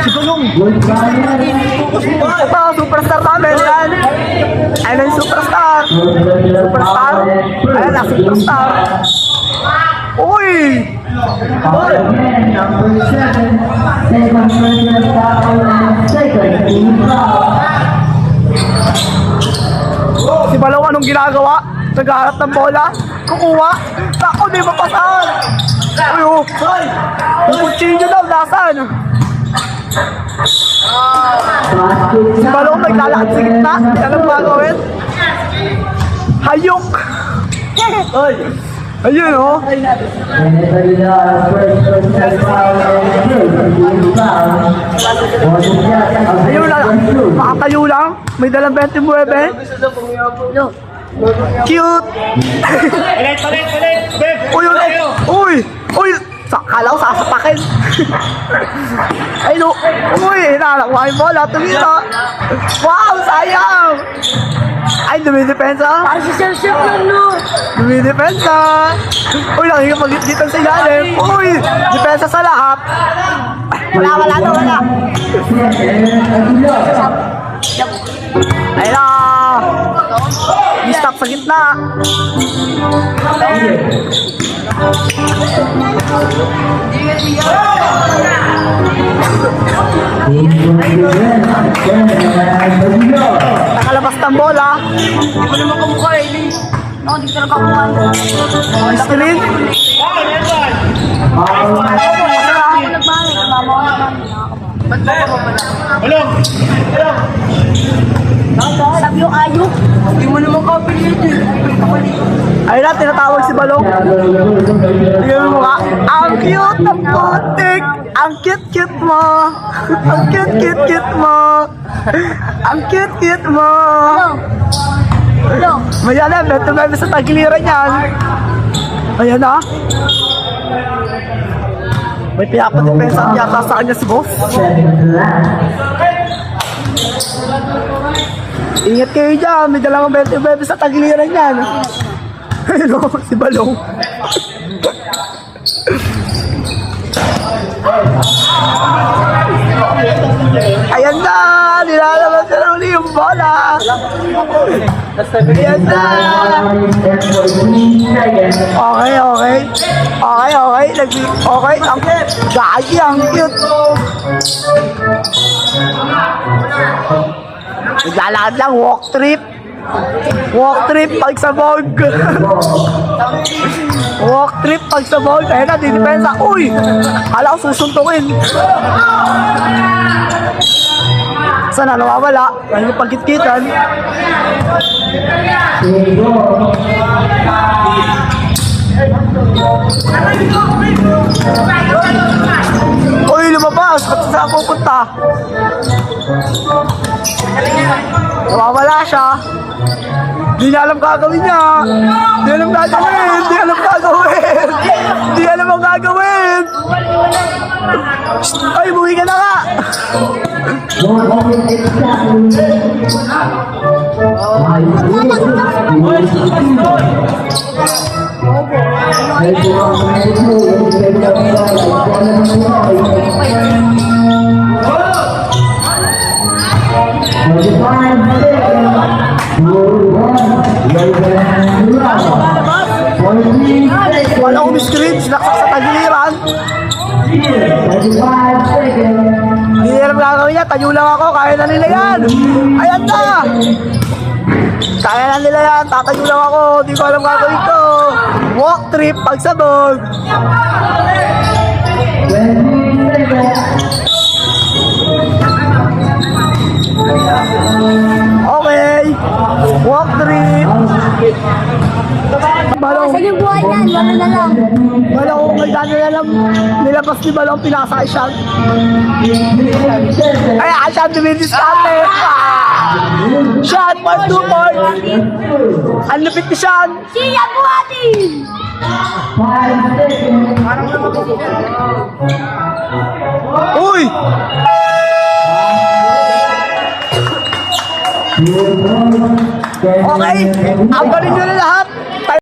Si Gulong. Ito, superstar namin. Yan. Ayun yung superstar. Superstar. Ayun na, superstar. Uy! Uy! Si Balong anong ginagawa? Naghahanap ng bola? Kukuha? Ako, di mapasahan! Uy, oh! Yung kutsilyo daw, nasan? Si Balong naglalakad sa gitna. Anong gagawin? Hayok! Ay! Ayun, oh! Ayun lang. Makatayo lang. May dalang 29. Cute! Palit, palit! Beb! Uy, uy! Sa kala ko sasapakin. Ay, no. Uy, nalakuha yung bola. Tumira. Wow, sayang! Ay, dumidepensa. Kasi sir chef lang no. Dumidepensa. Uy, nakikipag-gitan sa ilalim. Uy, depensa sa lahat. Wala, wala na, wala. Ayun na. I-stop sa gitna. Nakalabas ng bola. Hindi mo naman kamukha eh. No, di ka nakakuha. Screen. Oh, Nelson! Ako nagbahay. Mama ko naman. Ba't ba ako pala? Ulong! Ulong! Sabi yung ayok. Hindi mo naman kapilid eh. Ayun na, tinatawag si Balong. Tingnan mo mukha. Ang cute ng putik. Ang cute-cute mo. Ang cute-cute-cute mo. Ang cute-cute mo. May alam, na sa tagiliran yan. Ayan na. May pinapadepensa yata sa kanya si boss. Ingat kayo dyan, may dalang 20 sa tagiliran yan. Ayun o, si Balong. Ayan na! Nilalabas na ulit yung bola! Ayan na! Okay, okay. Okay, okay. Nag okay, ang gagi, ang cute. Naglalakad lang, walk trip. Walk trip pag sa bog. walk trip pag sa bog. Ayun na, didepensa. Uy! Kala ko susuntukin. Sana nawawala. Yung pagkitkitan. Uy, lumabas! Ba't saan pupunta? Nawawala siya. Hindi niya alam gagawin niya. Hindi alam gagawin. Hindi alam gagawin. Hindi alam ang gagawin. Ay, buwi ka na nga. Wala akong screen. Sinaksak sa tagiliran. Hindi alam gagawin niya. Tayo lang ako. Kaya na nila yan. Ayan na. Kaya na nila yan. Tatayo lang ako. Hindi ko alam gagawin ko. Walk trip pagsabog. Okay. Walk trip. Balong. Saan yung buhay niyan? Wala na lang. Balong. May dano na lang. Nilabas ni Balong. Pinasakay siya. Ay, ah, siya dumidiskarte. Ah! Sean, part 2, part. Ang lupit ni Sean. Siya buhati! Uy! Okay, ang galing nyo na lahat.